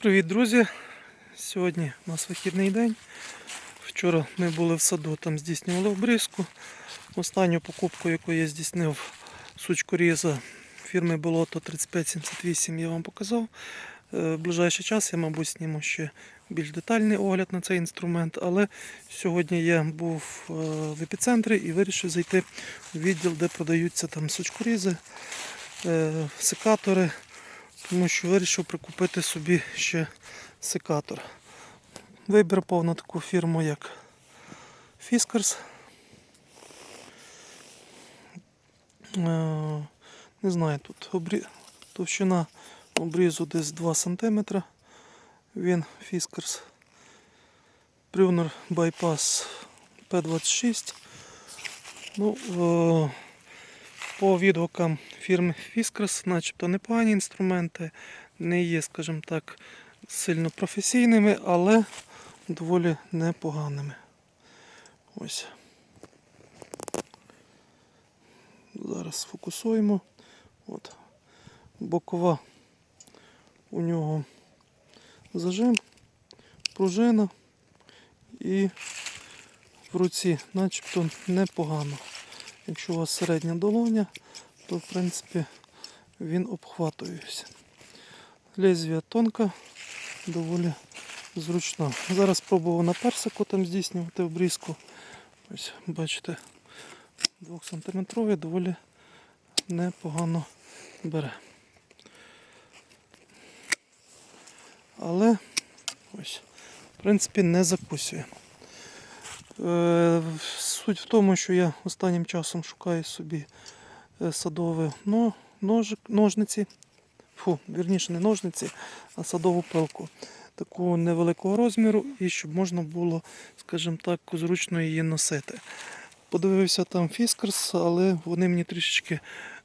Привіт, друзі! Сьогодні у нас вихідний день. Вчора ми були в саду, там здійснювали обрізку. Останню покупку, яку я здійснив сучкоріза фірми Болото 3578, я вам показав. Е, В ближайший час я, мабуть, зніму ще більш детальний огляд на цей інструмент, але сьогодні я був е, в епіцентрі і вирішив зайти у відділ, де продаються там сучкорізи, е, секатори тому що вирішив прикупити собі ще секатор. Вибір пав на таку фірму, як Fiskars. Е, Не знаю, тут обрі... товщина обрізу десь 2 см. Він Fiskars. Brunner Bypass P26. Ну, е, по відгукам фірми Fiskars, начебто непогані інструменти, не є, скажімо так, сильно професійними, але доволі непоганими. Ось. Зараз сфокусуємо. От. Бокова у нього зажим, пружина і в руці начебто непогано. Якщо у вас середня долоня, то в принципі він обхватується. Лезвія тонка, доволі зручна. Зараз спробував на персику там здійснювати обрізку. Ось, бачите, 2 см доволі непогано бере. Але ось, в принципі, не закусує. Е, Суть в тому, що я останнім часом шукаю собі е, садові ножик, ножниці. Фу, вірніше не ножниці, а садову пилку. Такого невеликого розміру і щоб можна було, скажімо так, зручно її носити. Подивився там Фіскарс, але вони мені трішечки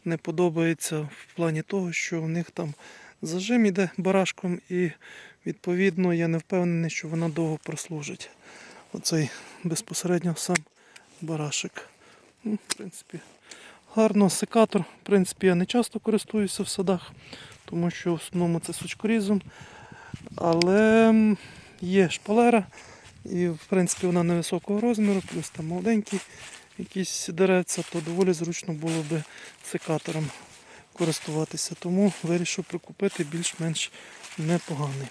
не подобаються в плані того, що у них там зажим іде барашком, і відповідно я не впевнений, що вона довго прослужить. Оцей безпосередньо сам барашек. Ну, в принципі, гарно. Секатор, в принципі, я не часто користуюся в садах, тому що в основному це сучкорізом. Але є шпалера, і в принципі вона невисокого розміру, плюс там молоденький якісь дереться, то доволі зручно було би секатором користуватися. Тому вирішив прикупити більш-менш непоганий.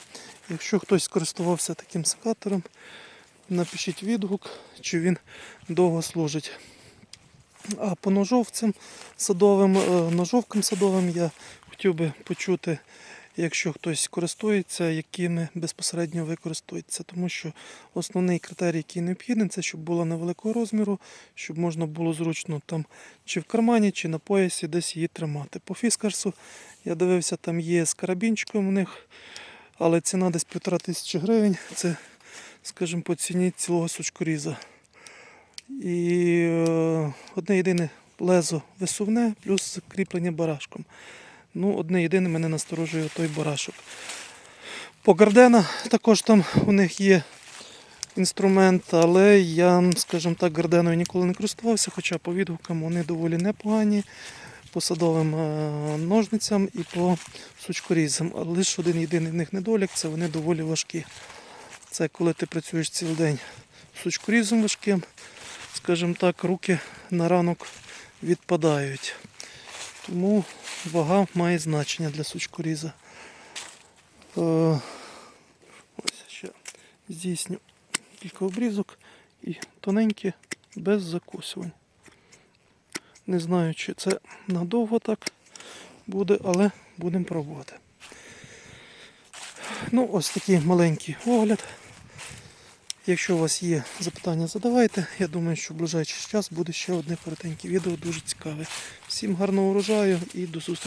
Якщо хтось користувався таким секатором, напишіть відгук, чи він довго служить. А по ножовцям садовим, е, ножовкам садовим я хотів би почути, якщо хтось користується, якими безпосередньо ви користуєтеся. Тому що основний критерій, який необхідний, це щоб була невеликого розміру, щоб можна було зручно там чи в кармані, чи на поясі десь її тримати. По фіскарсу я дивився, там є з карабінчиком у них, але ціна десь півтора тисячі гривень. Це, скажімо, по ціні цілого сучкоріза. І е, одне єдине лезо висувне, плюс кріплення барашком. Ну, одне єдине мене насторожує той барашок. По Гардена також там у них є інструмент, але я, скажімо так, Гарденою ніколи не користувався, хоча по відгукам вони доволі непогані. По садовим е, ножницям і по сучкорізам. Лише один єдиний в них недолік це вони доволі важкі. Це коли ти працюєш цілий день сучкорізом важким, скажімо так, руки на ранок відпадають. Тому вага має значення для сучкоріза. Е, Ось ще здійсню кілька обрізок і тоненькі без закусувань. Не знаю, чи це надовго так буде, але будемо пробувати. Ну, ось такий маленький огляд. Якщо у вас є запитання, задавайте. Я думаю, що в ближайший час буде ще одне коротеньке відео, дуже цікаве. Всім гарного урожаю і до зустрічі.